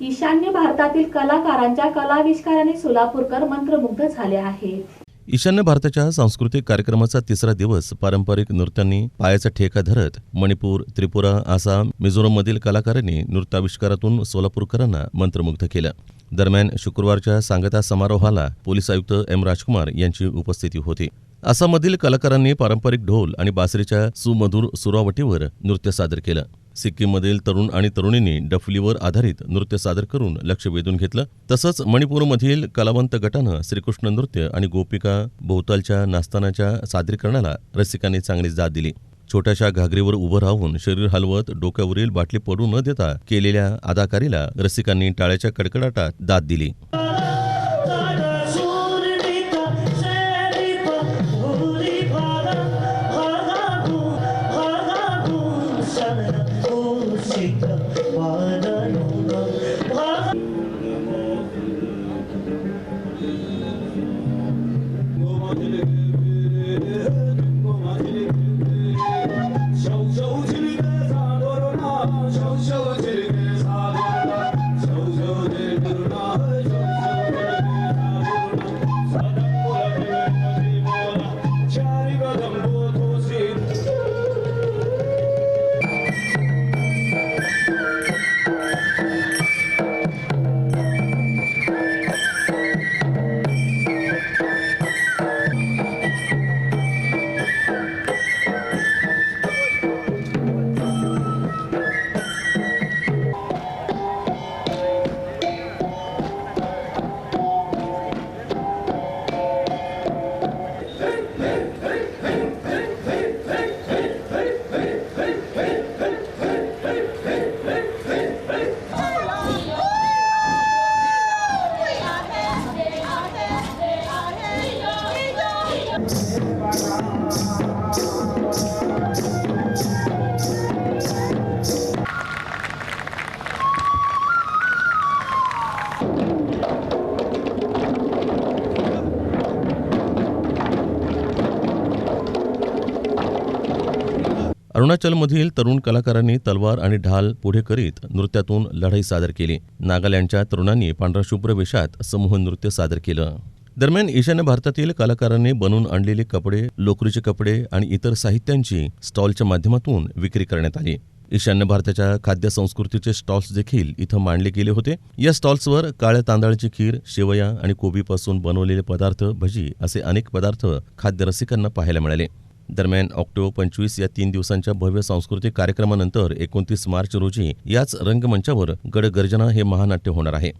ईशान्य भारतातील कलाकारांच्या कलाविष्काराने सोलापूरकर मंत्रमुग्ध झाले आहेत. ईशान्य भारताच्या सांस्कृतिक कार्यक्रमाचा तिसरा दिवस पारंपरिक नृत्यांनी पायाचा ठेका धरत मणिपूर त्रिपुरा आसाम मिझोरममधील कलाकारांनी नृत्याविष्कारातून सोलापूरकरांना मंत्रमुग्ध केलं. दरम्यान शुक्रवारच्या सांगता समारोहाला पोलीस आयुक्त एम राजकुमार यांची उपस्थिती होती. आसाममधील कलाकारांनी पारंपरिक ढोल आणि बासरीच्या सुमधुर सुरावटीवर नृत्य सादर केलं. सिक्कीममधील तरुण आणि तरुणींनी डफलीवर आधारित नृत्य सादर करून लक्ष वेधून घेतलं. तसंच मणिपूरमधील कलावंत गटानं श्रीकृष्ण नृत्य आणि गोपिका भोवतालच्या नास्तानाच्या सादरीकरणाला रसिकांनी चांगली दाद दिली. छोट्याशा घागरीवर उभं राहून शरीर हलवत डोक्यावरील बाटली पडू न देता केलेल्या अदाकारीला रसिकांनी टाळ्याच्या कडकडाटात दाद दिली. Shita Padana अरुणाचलमधील तरुण कलाकारांनी तलवार आणि ढाल पुढे करीत नृत्यातून लढाई सादर केली. नागालँडच्या तरुणांनी पांढराशुभ्र वेशात समूह नृत्य सादर केलं. दरम्यान ईशान्य भारतातील कलाकारांनी बनवून आणलेले कपडे लोकरीचे कपडे आणि इतर साहित्यांची स्टॉलच्या माध्यमातून विक्री करण्यात आली. ईशान्य भारताच्या खाद्य संस्कृतीचे स्टॉल्स देखील इथं मांडले गेले होते. या स्टॉल्सवर काळ्या तांदळाची खीर शेवया आणि कोबीपासून बनवलेले पदार्थ भजी असे अनेक पदार्थ खाद्य रसिकांना पाहायला मिळाले. दरम्यान ऑक्टोबर पंचवीस या तीन दिवसांच्या भव्य सांस्कृतिक कार्यक्रमानंतर एकोणतीस मार्च रोजी याच रंगमंचावर गडगर्जना हे महानाट्य होणार आहे.